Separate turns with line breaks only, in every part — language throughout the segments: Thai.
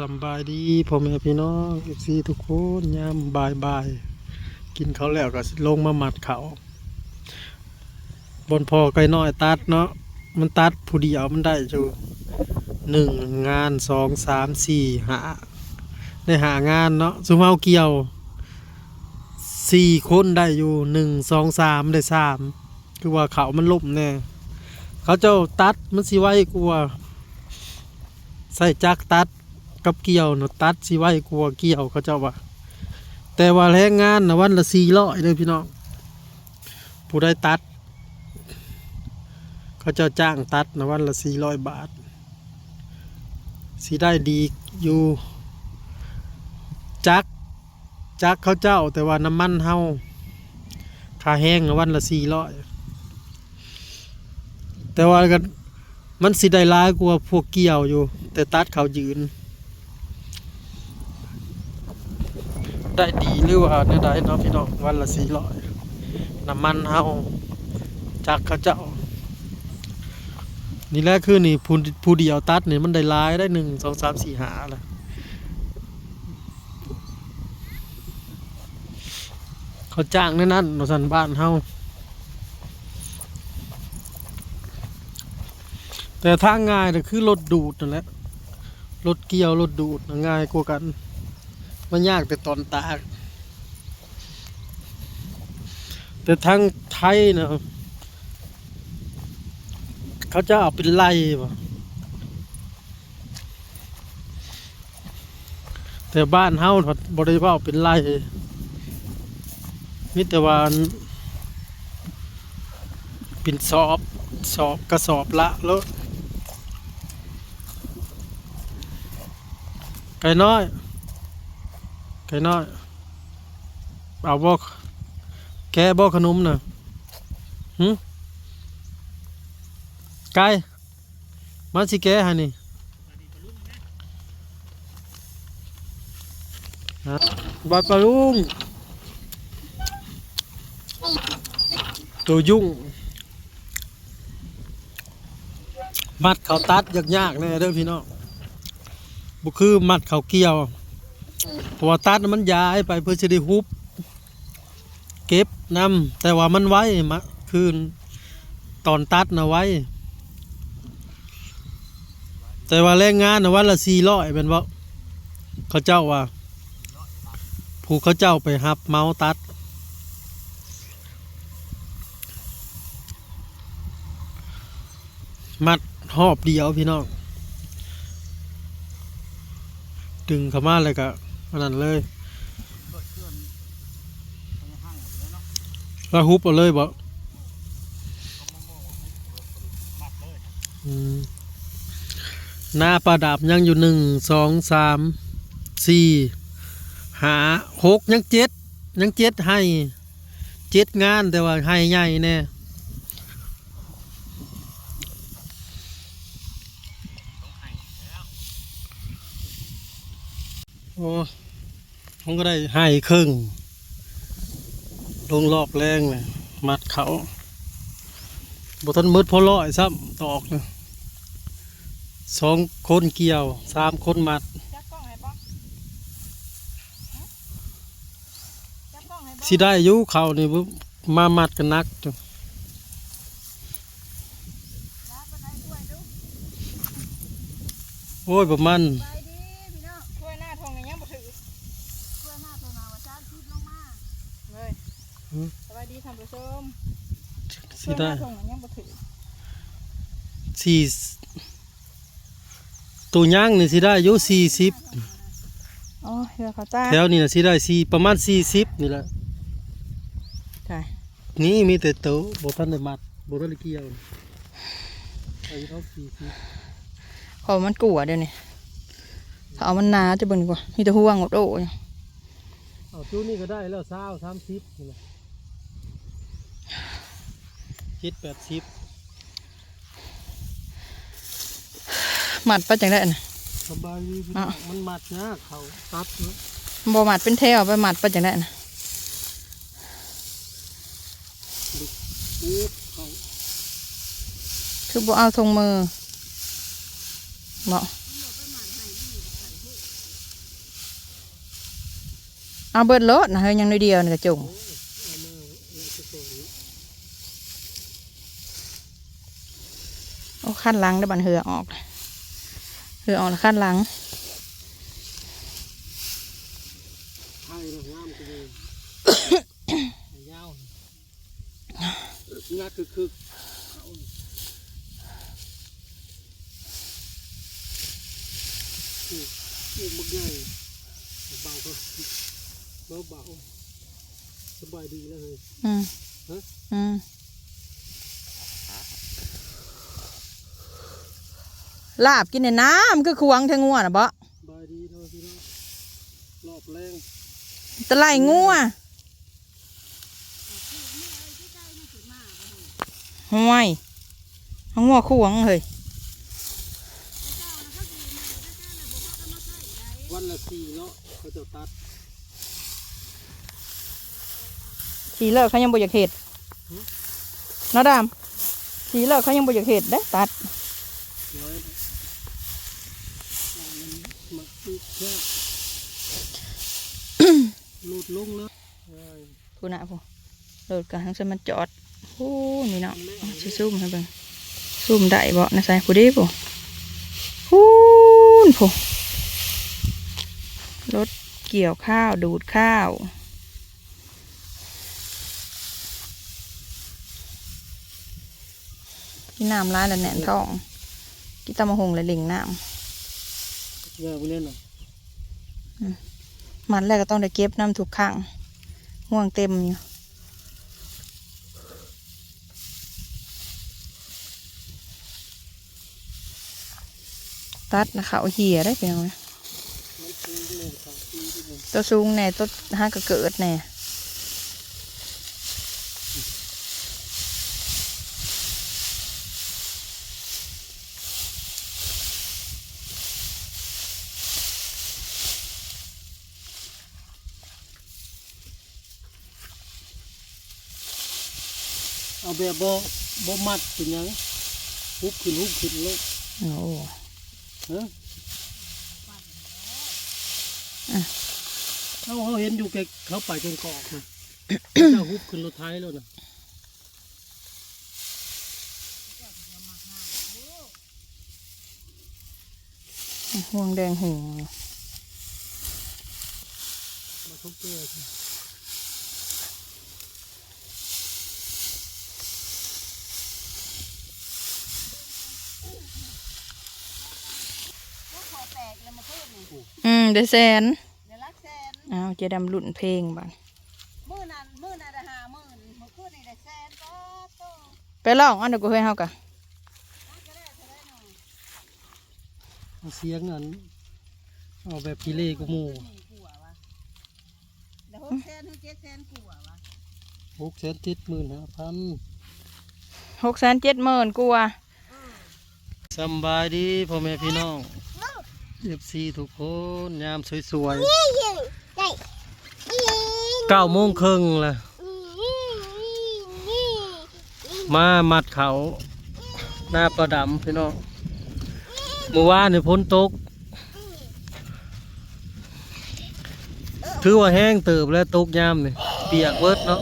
สบายดีพ่อแม่พี่น้องเอฟซีทุกคนยามบายบายกินเขาแล้วก็ลงมาหมัดเขาบนพอไก่น้อยตัดเนาะมันตัดผู้เดียวมันได้อยู่หนึ่งงานสองสามสี่หาได้หางานเนาะสุมาเอาเกี่ยวสี่คนได้อยู่หนึ่งสองสามได้สามคือว่าเขามันล่มแน่เขาเจ้าตัดมันสิไว้กลัวใส่จักตัด กับเกี่ยวนะตัดสิไว้กลัวเกี่ยวเขาเจ้าว่า แต่ว่าแรงงานนะวันละสี่ร้อยเลยพี่น้องผู้ได้ตัด เขาเจ้าจ้างตัดนะวันละสี่ร้อยบาทสีได้ดีอยู่จักจักเขาเจ้า แต่ว่าน้ำมันเฮาค่าแห้งนะวันละสี่ร้อยแต่ว่ากันมันสิได้ร้ายกว่าพวกเกี่ยวอยู่ แต่ตัดเขายืน ได้ดีหรือว่าเนี่ยได้เนาะพี่น้องวันละสี่ร้อยน้ำมันเฮาจากเขาเจ้า นี่แหละคือนี่ผู้ผู้เดียวตัดเนี่ยมันได้หลายได้หนึ่งสองสามสี่หาละเขาจ้างในนั้นเราสันบ้านเฮาแต่ทางง่ายน่คือรถดูดนั่นแหละรถเกี่ยวรถดูดง่ายกว่ากัน มันยากแต่ตอนตาก แต่ทางไทยนะเขาจะเอาเป็นไล่ป่ะแต่บ้านเฮาบริวาเป็นไล่มิแต่ว่าเป็นสอบสอบกระสอบละแล้วไก่น้อย ไก่น้อยเอาบอกแกบอกขนมน่ะหึไก่มาสิแกให้นี่บายปลาลุงตัวยุ่ง มัดเขาตัดยากๆแน่เด้อพี่น้องบุคือมัดเขาเกี่ยว เพราะว่าตัดมันย้ายไปเพื่อจะได้ฮุบ เก็บนำแต่ว่ามันไว้มาคืนตอนตัดนะไว้ แต่ว่าแรงงานนะวันละสี่ร้อยเป็นว่าเขาเจ้าว่า ผู้เขาเจ้าไปหับเมาส์ตัดมัดหอบเดียวพี่น้อง ดึงเข้ามาเลยกะ อันนั้นเลยแล้วฮุบเอาเลยบ่อืมหน้าประดับยังอยู่หนึ่งสองสามสี่หาหกยังเจ็ดยังเจ็ดให้เจ็ดงานแต่ว่าให้ใหญ่แน่ โอ้ผมก็ได้ให้ครึ่ง ลงรอบแรงเลยมัดเขาบทันมืดพอร้อยซ้ำตอกเลยสองคนเกี่ยวสามคนมัด
จับกล้องให้ป๊อกฮะจับกล้องให้ป๊อก
สิได้อยุเขานี่บ่มามัดกันนักจ้ะ
รับไปให้ด้วยดู
โอ้ยประมาณ
ไปดีพี่น้องช่วยหน้าทงอย่างยังบ่ถือช่วยหน้าทงหนาว่าจ้าคิดลงมาเลย สวัสดีท่านผู้ชม
สิได้
ช่วยหน้าทงอย่างยังบ่ถือ
สี่ตัวย่างนี่สิได้อายุสี่สิบ
อ๋อเดี๋ยวเขาตา
แถวนี้น่ะสิได้สี่ประมาณสี่สิบนี่แหละ
ใช่
นี่มีแต่โตบ่ทันได้มัดบ่ทันได้เกี่ยวอายุเท่าสี่สิบ
พอมันกลัวเดี๋ยวนี้ถ้าเอามันหนาจะเบิ่งดีกว่ามีแต่ห่วงหมดโอ้ย
เอาตู้นี้ก็ได้แล้วสาวสามสิบนี่แหละเจ็ดแปดสิบ
หมัดปจังได้นะ
สบายดีพี่น้มันหมัดนะเขาตัดนะ
บ่หมัดเป็นแถวไปหมัดปจังได้นะดึก
ปุ๊บเข
คือบ่เอาทรงมือเหาะเอาเบิดรถนะเฮ้ยยังน้อเดียวนี่กระจุง ขั้นหลังได้บันเหือออก เหือออกแล้วขั้นหลัง
ไทยนะงามก็เลยยาวนักคือคือคือมึกใหญ่เบาก็เบาเบาสบายดีแล้วเลย
อืม
ฮะ
อืม ลาบกินในน้ำคือควงเทงัวนะบ่
สบายดีเท่าที่น้องรอบแรง
ตะไลงัวห่วยเอางัวควงเฮ้ย
วันละสี่เนาะเขาจะตัด
สีเลิกเขายังบ่อยากเห็ดเนาะดามสีเลิกเขายังบ่อยากเห็ดได้อตัด
ไว้นะมันมาคือแค่ หลุดลงแล้ว
ผู้น่ะผู้โดดกันทั้งเส้นมันจอดโอ้นี่เนาะเอาสิซูมให้เบิ่งซูมได้บ่นะใส่ผู้เดีผู้ฮู้นผู้รถเกี่ยวข้าวดูดข้าวกินน้ำร้ายแล้วแหนนท้องกินตำมะฮงเลยลิงน้
เงาไปเล่นหน่อยำ
มันแรกก็ต้องได้เก็บน้ำทุกครั้งห่วงเต็มอยู่ตัดนะเขาเหี่ยได้เป็นยังไง
มันคือหนึ่งสองปีที่หนึ่ง
ตัวสูงแน่ตัวห้ากระเกิดแน่
แบบบ่บ่มัดเป็นหยังฮุบขึ้นฮุบขึ้นเลย
โอ้
ฮะเขาเขาเห็นอยู่แกเขาไปจนกอกนะเจ้าฮุบขึ้นรถไทยแล้วนะ
ห่วงแดงหง
มาทุกเจ้า
อืมเดยวแซน
เดี๋ยวรักแสน
อ้าวเจดำลุ่นเพลงบ้าง
มื่อนั้นมื่อนั้นได้ห้าหมื่นมื่อคืนนี่ได้แสนก็โต
ไปลองอันเดียวกูเคยเฮากะ
ก็ได้เท่าไรหน่อย
เอาเสียงอันเอาแบบพิเล่กูหมู
หนึ่งกัววะเดี๋ยวหกแสนถึงเจ็ดแสนกัววะ
หกแสนเจ็ดหมื่นห้าพัน
หกแสนเจ็ดหมื่นกูว่ะ
สำบายดีพ่อแม่พี่น้อง เอฟซีทุกคนยามสวยๆเก้าโมงครึ่งละมามัดเขาหน้าประดำพี่น้องเมื่อวานนี่พ้นตก ถือว่าแห้งเติบแล้วตกยามนี่เปียกเวิดเนาะ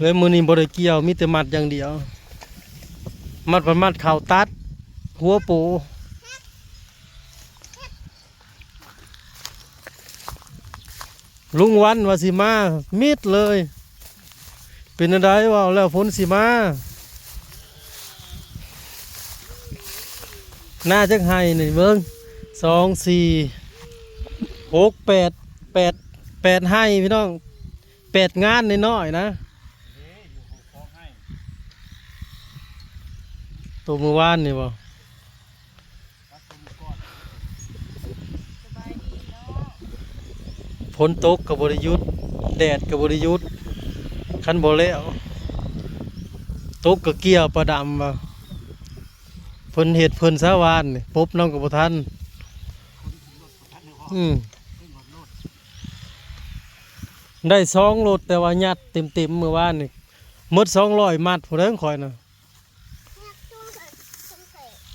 เลยมือนี้บริเกี่ยวมีแต่มัดอย่างเดียว มัดประมัดเข่าตัด หัวปู ลุงวันว่าสิมามิดเลย เป็นอะไรว่าแล้วฝนสิมาหน้าจักไห้นี่เบิ้งสองสี่หกแปดแปดแปดให้พี่น้องแปดงานน้อยๆนะตัวมือวานนี่บ่า
ยดีเนาะ
ฝ นตกกับบริยุทธ์แดดกับบริยุทธ์คันบ่แล้วตกกับเกี่ยวประดำว่าเพิ่นเห็ดเพิ่นสาวานนี่ปุ๊บน้องกับบ่ทันอืมได้สองรถแต่ว่ายัดเต็มเต็มๆเมื่อวานนี่มดสองร้อยมัดผู้เด้งคอยนะ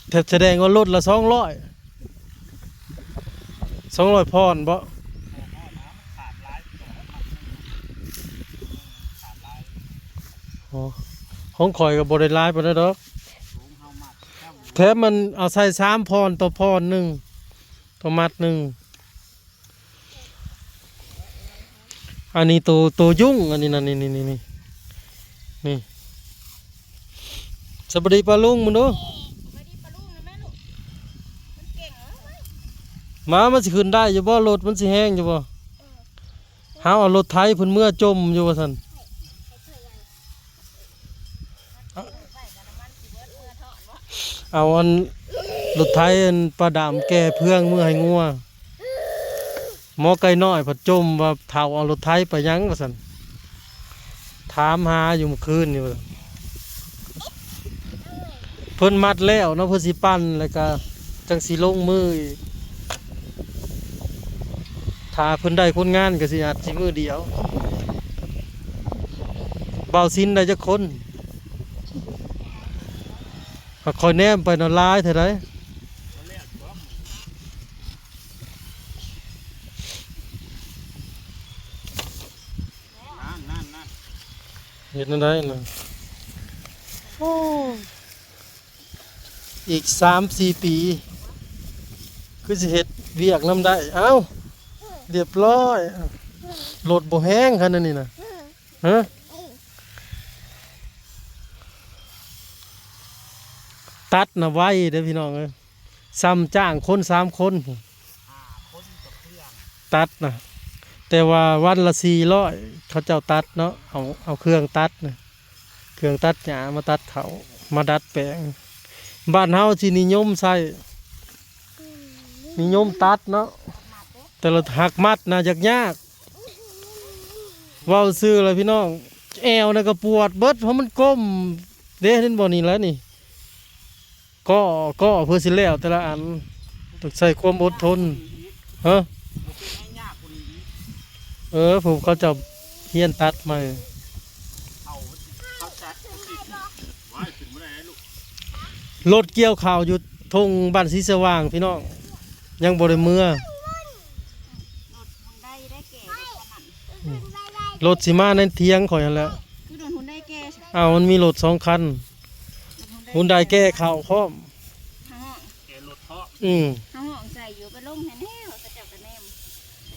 แต่แสดงว่ารถละสองร้อยสองร้อยพอนบ่ ของข่อยกับบริลายไปแล้วดอกแถมมันเอาใส่สามพรต่อพรหนึ่งต่อมัดหนึ่งอันนี้ตัวตัวยุ่งอันนี้นะนี่นี่นี่นี่นี่สวัสดีปลาลุงมึงดู
ไม่ดีปลาลูกนะแม่ลูกมันเก่งเหรอ
หมามันสิขึ้นได้อยู่บ่รถมันสิแห้งอยู่บ่เฮาเอารถไถเพิ่นเมื่อจมอยู่ว่าซั่น เอาอันรถไถอันประดามแก่เพื่องเมื่อให้งัวหมอไก่น้อยเพัดจมว่าเฒ่าเอารถไถไปยังว่าซั่นถามหาอยู่เมื่อคืนนี่ว่าเพิ่นมัดแล้วเนาะเพิ่นสิปั้นแล้วก็จังสิลงมือถ้าเพิ่นได้คนงานก็สิอาจสิมือเดียวเบาซินได้จักคน กคอยแนมไปนอนลายเท่าไรเห็นอะไรนะโอ้อีกสามสี่ปี คือสิเฮ็ดเวียกน้ำได้ เอ้า เรียบร้อยโหลดโบแห้งขนาดนี้นะฮะ ตัดนะไว้เด้อพี่น้องเอ้ยซ้ำจ้างคนสามคน ตัดนะแต่ว่าวันละสี่ร้อยเขาเจ้าตัดเนาะเอาเอาเครื่องตัดนะเครื่องตัดหญ้ามาตัดเขามาดัดแปลงบ้านเฮาสินิยมใส่นิยมตัดเนาะแต่เราหักมัดนะยากยากว้าซื้อเลยพี่น้องแอวนะก็ปวดเบิดเพราะมันก้มเด้เห็นบ่นี่แล้วนี่ ก็ก็เพื่อสิแล้วแต่ละอันต้องใส่ความอดทนฮะเออผมเขาจะเฮียนตัดมารถเกี่ยวข่าวอยู่ทงบ้านสีสว่างพี่น้องยังบริเมื่อ
ได้ได้แก่ได้ขนาด
รถสิมาในเทียงข่อยนั่นแหล้ว
คือโดนหุ่นได้แก่ใช่
อ้าวมันมีรถสองคัน หุ่นได้แก้ข่าวพร้อม
ห้อง
อืม
ห้องใจอยู่ไปลงแน่ๆเขาจับกันแนม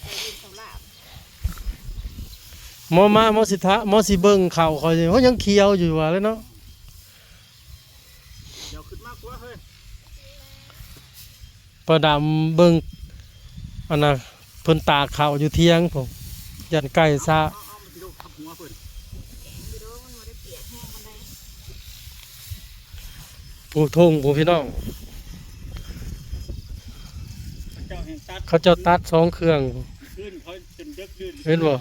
ใจดินเขาลาบ
หมอมาหมอสิทะหมอสิเบิ่งข่าวข่อยนี่เขายังเคียวอยู่ว่าเลยเนาะ
เดี๋ยวขึ้นมากกว่าเฮ้ย
ประดามเบิ่งอันน่ะเพิ่นตากข่าวอยู่เทียงผมยันไก่ซา
เอาเอามันสิโดนทับหัวเพิ่น
อยู่ดูมันบ่ได้เปียกแห้งกันได้
ผู้ทงผู้พี่น้อง
เจ้าแห่งตัด
เขาเจ้าตัดสองเครื่อง
ขึ้นเขาจนเด็กขึ้น
เห็นบ่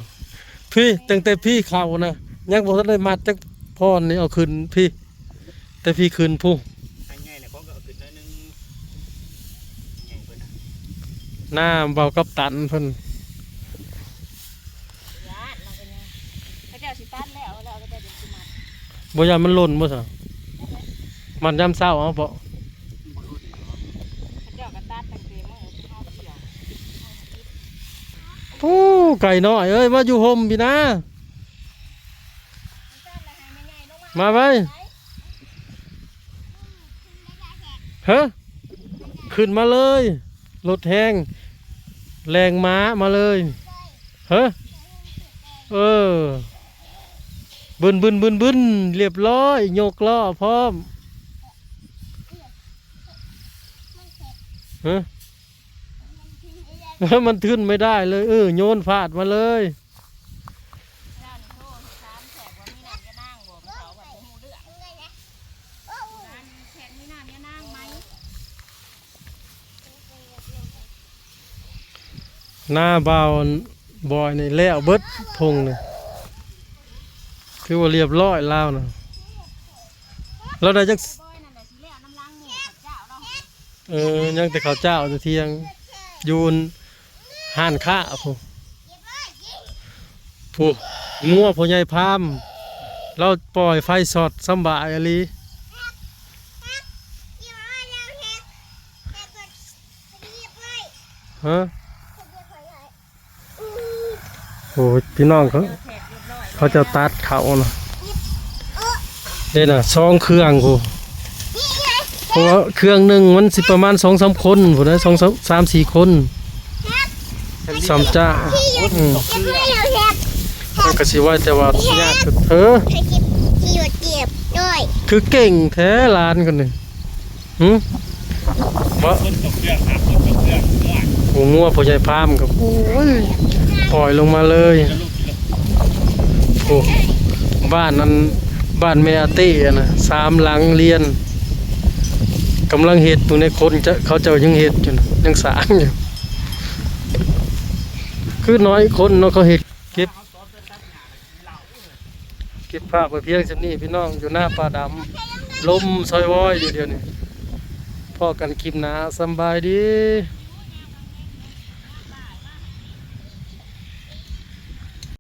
พี่ตั้งแต่พี่เขานะยังบ่ทันได้มัดจักพรนี่เอาขึ้นพี่ แต่พี่ขึ้นผู้
อันใหญ่น่ะเขาก็เอาขึ้นได้หนึงใหญ่เพิ่นน่ะ
หน้าเบากับตันเพิ่น
ญาติเราเป็นยังเขาเจ้าสิตัดแล้วแล้วเขาเจ้าจะสิมา
บ่ยานมันหล่นบ่ซะ มันยามเช้าเอาบ่
เขาเจ้าก็ตัดตั้งแต่มื้อเฮาเกี่ยว
โอ้ไก่น้อยเอ้ยมาอยู่ห่มพี่นะมาไปฮะขึ้นมาเลยรถแห้งแรงม้ามาเลยฮะเออบึนบึนบึนบึนเรียบร้อยโยกล้อพร้อม ฮะมันขึ้นไม่ได้เลย เออโยนฟาดมาเลย
ห
น้าเบาบอยในแล้วเบิดทงเลยคือว่าเรียบร้อยแล้วนะเราได้จัก
เอ
อยังแต่ข้าวเจ้าจะเที่ยงอยูนห่านข้าผู้ผู้งัวผู้ใหญ่พาม เราปล่อยไฟสดสำบายอะลีฮะโอ้ยพี่น้องเขา
แขกเรียบร้อย
เขาจะตัดเขานะนี่น่ะซองเครื่องกูเพ ราะว่าเครื่องหนึ่งมันสิประมาณสองสามคนผมนะสองสามสามสี่คนสามจ้าอืมมันก็สิว่าแต่ว่ายากคือเธอ
ให้เก็บที่หยดเก็บด้วย
คือเก่งแท้หลานคนนี่หืมว่า
คนตกเครื่องครับคนตกเครื่องง่วง
โอ้งัวพ่อใหญ่พามกับโอ้ยปล่อยลงมาเลย
แล้วลูกกินแล้ว
โอ้บ้านนั้นบ้านแม่อาเต้อะนะสามหลังเรียน กำลังเห็ดอยู่ในคนจะเขาเจ้ายังเห็ดอยู่ยังสางอยู่คือน้อยคนเนาะเขาเห็ดเก็บเก็บภาพไปเพียงสันี้พี่น้องอยู่หน้าป่าดำลมซอยว้อยอยู่เดียวนี่พ่อกันคลิปหนาสบายดี